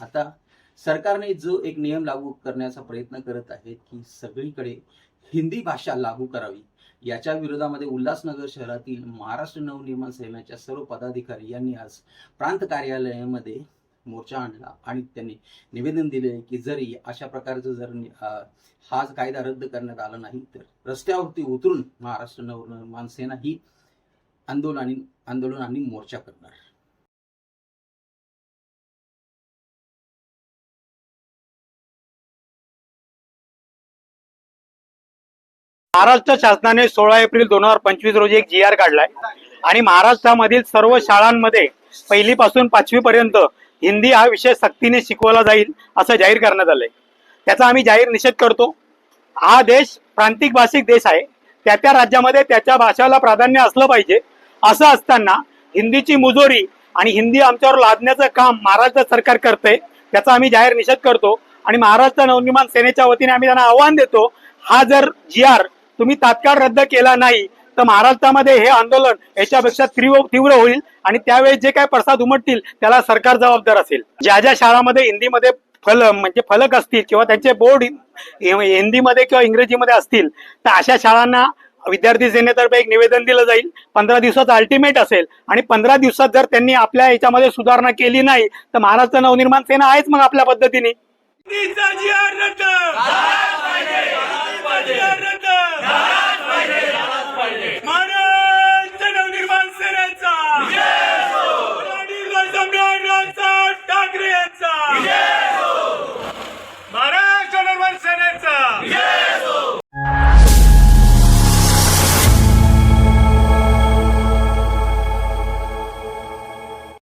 आता सरकारने जो एक नियम लागू करण्याचा प्रयत्न करत आहे की सगळीकडे हिंदी भाषा लागू करावी. याच्या विरोधामध्ये उल्हासनगर शहरातील महाराष्ट्र नवनिर्माण सेनेच्या सर्व पदाधिकारी यांनी आज प्रांत कार्यालयामध्ये मोर्चा आणला आणि त्यांनी निवेदन दिले की जरी अशा प्रकारचं जर हा कायदा रद्द करण्यात आला नाही तर रस्त्यावरती उतरून महाराष्ट्र नवनिर्माण सेना ही आंदोलनाने आंदोलन आणि मोर्चा करणार. महाराष्ट्र शासनाने सोळा एप्रिल दोन हजार पंचवीस रोजी एक जी आर काढलाय. आणि महाराष्ट्रामधील सर्व शाळांमध्ये पहिलीपासून पाचवी पर्यंत हिंदी हा विषय सक्तीने शिकवला जाईल असं जाहीर करण्यात आलंय. त्याचा आम्ही जाहीर निषेध करतो. हा देश प्रांतिक भाषिक देश आहे. त्या त्या राज्यामध्ये त्याच्या भाषेला प्राधान्य असलं पाहिजे. असं असताना हिंदीची मुजोरी आणि हिंदी आमच्यावर लादण्याचं काम महाराष्ट्र सरकार करते त्याचा आम्ही जाहीर निषेध करतो. आणि महाराष्ट्र नवनिर्माण सेनेच्या वतीने आम्ही त्यांना आव्हान देतो हा जर जी आर तुम्ही तात्काळ रद्द केला नाही तर महाराष्ट्रामध्ये हे आंदोलन याच्यापेक्षा तीव्र तीव्र होईल आणि त्यावेळेस जे काय प्रसाद उमटतील त्याला सरकार जबाबदार असेल. ज्या ज्या शाळामध्ये हिंदीमध्ये फल म्हणजे फलक असतील किंवा त्यांचे बोर्ड हिंदीमध्ये किंवा इंग्रजीमध्ये असतील तर अशा शाळांना विद्यार्थी सेनेतर्फे एक निवेदन दिलं जाईल. पंधरा दिवसाचा अल्टिमेट असेल आणि पंधरा दिवसात जर त्यांनी आपल्या याच्यामध्ये सुधारणा केली नाही तर महाराष्ट्र नवनिर्माण सेना आहेच मग आपल्या पद्धतीने. Lanza! Yeah!